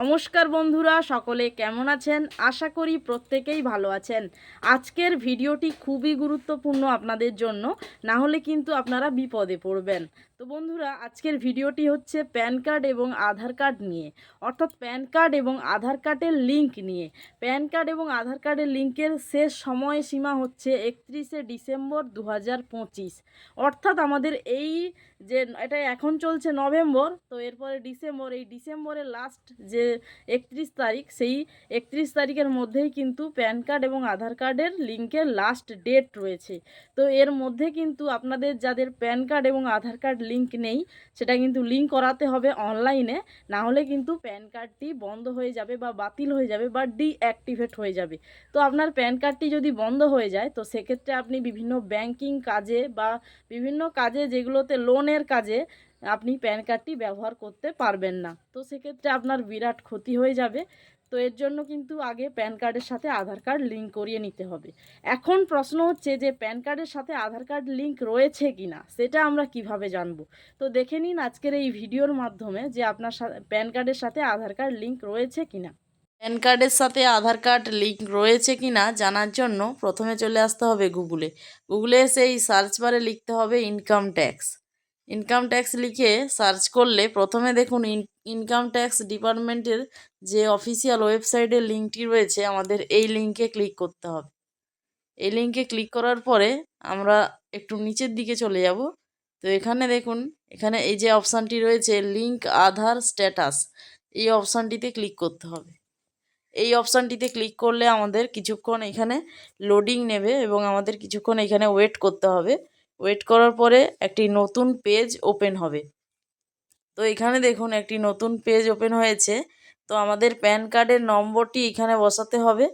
নমস্কার বন্ধুরা, সকলে কেমন আছেন? আশা করি প্রত্যেকেই ভালো আছেন। আজকের ভিডিওটি খুবই গুরুত্বপূর্ণ আপনাদের জন্য, না হলে কিন্তু আপনারা বিপদে পড়বেন। তো বন্ধুরা, আজকের ভিডিওটি হচ্ছে প্যান কার্ড এবং আধার কার্ড নিয়ে। অর্থাৎ প্যান কার্ড এবং আধার কার্ডের লিঙ্ক নিয়ে। প্যান কার্ড এবং আধার কার্ডের লিঙ্কের শেষ সময়সীমা হচ্ছে একত্রিশে ডিসেম্বর দু হাজার পঁচিশ। অর্থাৎ আমাদের এই যে, এটা এখন চলছে নভেম্বর, তো এরপরে ডিসেম্বর, এই ডিসেম্বরের লাস্ট যে একত্রিশ তারিখ, সেই একত্রিশ তারিখের মধ্যেই কিন্তু প্যান কার্ড এবং আধার কার্ডের লিঙ্কের লাস্ট ডেট রয়েছে। তো এর মধ্যে কিন্তু আপনাদের যাদের প্যান কার্ড এবং আধার কার্ড লিঙ্ক নেই, সেটা কিন্তু লিঙ্ক করাতে হবে অনলাইনে না হলে কিন্তু প্যান কার্ডটি বন্ধ হয়ে যাবে বা বাতিল হয়ে যাবে বা ডিঅ্যাক্টিভেট হয়ে যাবে। তো আপনার প্যান কার্ডটি যদি বন্ধ হয়ে যায়, তো সেক্ষেত্রে আপনি বিভিন্ন ব্যাংকিং কাজে বা বিভিন্ন কাজে যেগুলোতে লোনের কাজে আপনি প্যান কার্ডটি ব্যবহার করতে পারবেন না। তো সেক্ষেত্রে আপনার বিরাট ক্ষতি হয়ে যাবে। তো এর জন্য কিন্তু আগে প্যান কার্ডের সাথে আধার কার্ড লিঙ্ক করিয়ে নিতে হবে। এখন প্রশ্ন হচ্ছে যে প্যান কার্ডের সাথে আধার কার্ড লিঙ্ক রয়েছে কি না সেটা আমরা কীভাবে জানব? তো দেখে নিন আজকের এই ভিডিওর মাধ্যমে যে আপনার প্যান কার্ডের সাথে আধার কার্ড লিঙ্ক রয়েছে কি না প্যান কার্ডের সাথে আধার কার্ড লিঙ্ক রয়েছে কি না জানার জন্য প্রথমে চলে আসতে হবে গুগলে। গুগলে এসে এই সার্চ বারে লিখতে হবে ইনকাম ট্যাক্স। ইনকাম ট্যাক্স লিখে সার্চ করলে প্রথমে দেখুন ইনকাম ট্যাক্স ডিপার্টমেন্টের যে অফিসিয়াল ওয়েবসাইটের লিঙ্কটি রয়েছে, আমাদের এই লিঙ্কে ক্লিক করতে হবে। এই লিঙ্কে ক্লিক করার পরে আমরা একটু নিচের দিকে চলে যাব। তো এখানে দেখুন, এখানে এই যে অপশানটি রয়েছে লিঙ্ক আধার স্ট্যাটাস এই অপশানটিতে ক্লিক করতে হবে। এই অপশানটিতে ক্লিক করলে আমাদের কিছুক্ষণ এখানে লোডিং নেবে এবং আমাদের কিছুক্ষণ এখানে ওয়েট করতে হবে। ওয়েট করার পরে একটি নতুন পেজ ওপেন হবে। তো এখানে দেখুন, একটি নতুন পেজ ওপেন হয়েছে। তো আমাদের প্যান কার্ডের নম্বরটি এখানে বসাতে হবে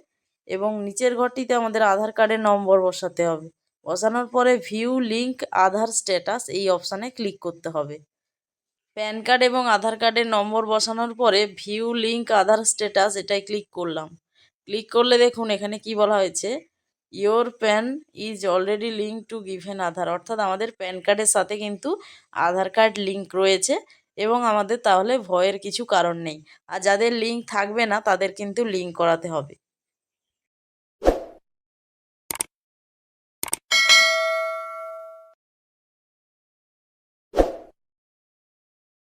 এবং নিচের ঘরটিতে আমাদের আধার কার্ডের নম্বর বসাতে হবে। বসানোর পরে ভিউ লিঙ্ক আধার স্ট্যাটাস এই অপশানে ক্লিক করতে হবে। প্যান কার্ড এবং আধার কার্ডের নম্বর বসানোর পরে ভিউ লিঙ্ক আধার স্ট্যাটাস এটাই ক্লিক করলাম। ক্লিক করলে দেখুন, এখানে কি বলা হয়েছে? Your PAN is already link to given Aadhaar অর্থাৎ আমাদের প্যান কার্ডের সাথে কিন্তু আধার কার্ড লিঙ্ক রয়েছে এবং আমাদের তাহলে ভয়ের কিছু কারণ নেই। আর যাদের লিঙ্ক থাকবে না, তাদের কিন্তু লিঙ্ক করাতে হবে।